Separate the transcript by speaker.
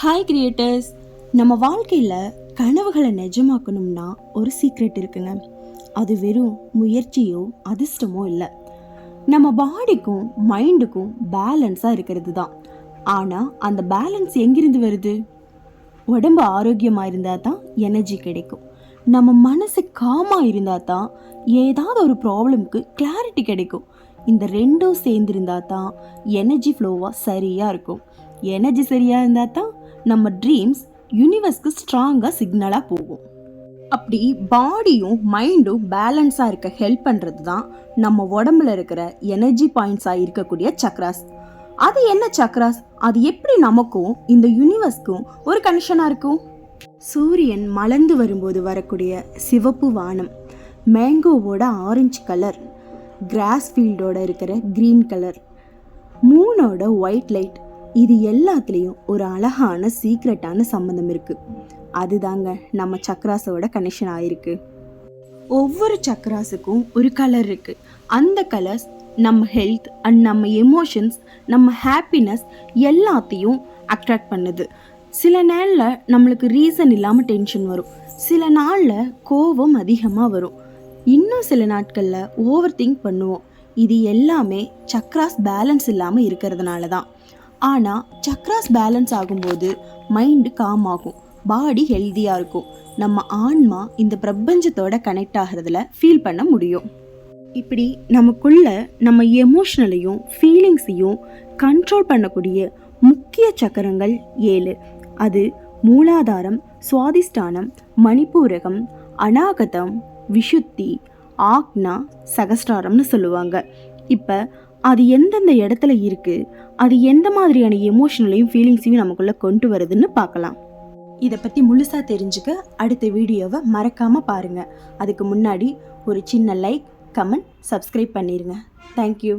Speaker 1: Hi creators நம்ம வாழ்க்கையில் கனவுகளை நிஜமாக்கணும்னா ஒரு சீக்ரெட் இருக்குங்க. அது வெறும் முயற்சியோ அதிர்ஷ்டமோ இல்லை. நம்ம பாடிக்கும் மைண்டுக்கும் பேலன்ஸாக இருக்கிறது தான் ஆனால் அந்த பேலன்ஸ் எங்கிருந்து வருது? உடம்பு ஆரோக்கியமாக இருந்தால் தான் எனர்ஜி கிடைக்கும். நம்ம மனசு காமாக இருந்தால் தான் ஏதாவது ஒரு ப்ராப்ளம்க்கு கிளாரிட்டி கிடைக்கும். இந்த ரெண்டும் சேர்ந்துருந்தா தான் எனர்ஜி ஃப்ளோவாக சரியாக இருக்கும். எனர்ஜி சரியாக இருந்தால் தான் நம்ம ட்ரீம்ஸ் யூனிவர்ஸ்க்கு ஸ்ட்ராங்காக சிக்னலாக போகும். அப்படி பாடியும் மைண்டும் பேலன்ஸாக இருக்க ஹெல்ப் பண்ணுறது தான் நம்ம உடம்புல இருக்கிற எனர்ஜி பாயிண்ட்ஸாக இருக்கக்கூடிய சக்ராஸ் அது என்ன சக்ராஸ் அது எப்படி நமக்கும் இந்த யூனிவர்ஸ்க்கும் ஒரு கனெக்ஷனாக இருக்கும்? சூரியன் மலர்ந்து வரும்போது வரக்கூடிய சிவப்பு வானம் மேங்கோவோட ஆரஞ்சு கலர் கிராஸ் ஃபீல்டோட இருக்கிற க்ரீன் கலர் மூனோட ஒயிட் லைட் இது எல்லாத்துலேயும் ஒரு அழகான சீக்ரெட்டான சம்மந்தம் இருக்குது அதுதாங்க நம்ம சக்ராஸோட கனெக்ஷன் ஆயிருக்கு. ஒவ்வொரு சக்ராஸுக்கும் ஒரு கலர் இருக்குது அந்த கலர்ஸ் நம்ம ஹெல்த் அண்ட் நம்ம எமோஷன்ஸ் நம்ம ஹாப்பினஸ் எல்லாத்தையும் அட்ராக்ட் பண்ணுது. சில நாளில் நம்மளுக்கு ரீசன் இல்லாமல் டென்ஷன் வரும். சில நாளில் கோபம் அதிகமாக வரும். இன்னும் சில நாட்களில் ஓவர் திங்க் பண்ணுவோம். இது எல்லாமே சக்ராஸ் பேலன்ஸ் இல்லாமல் இருக்கிறதுனால தான் ஆனால் சக்ராஸ் பேலன்ஸ் ஆகும்போது மைண்டு காம் ஆகும் பாடி ஹெல்த்தியாக இருக்கும். நம்ம ஆன்மா இந்த பிரபஞ்சத்தோட கனெக்ட் ஆகிறதுல ஃபீல் பண்ண முடியும். இப்படி நமக்குள்ள நம்ம எமோஷ்னலையும் ஃபீலிங்ஸையும் கண்ட்ரோல் பண்ணக்கூடிய முக்கிய சக்கரங்கள் ஏழு. அது மூலாதாரம் சுவாதிஷ்டானம் மணிப்பூரகம் அநாகதம் விஷுத்தி ஆக்னா சகஸ்டாரம்னு சொல்லுவாங்க. இப்போ அது எந்தெந்த இடத்துல இருக்குது அது எந்த மாதிரியான எமோஷனலையும் ஃபீலிங்ஸையும் நமக்குள்ளே கொண்டு வருதுன்னு பார்க்கலாம். இதை பற்றி முழுசாக தெரிஞ்சுக்க அடுத்த வீடியோவை மறக்காமல் பாருங்கள் அதுக்கு முன்னாடி ஒரு சின்ன லைக் கமெண்ட் சப்ஸ்கிரைப் பண்ணிடுங்க தேங்க்யூ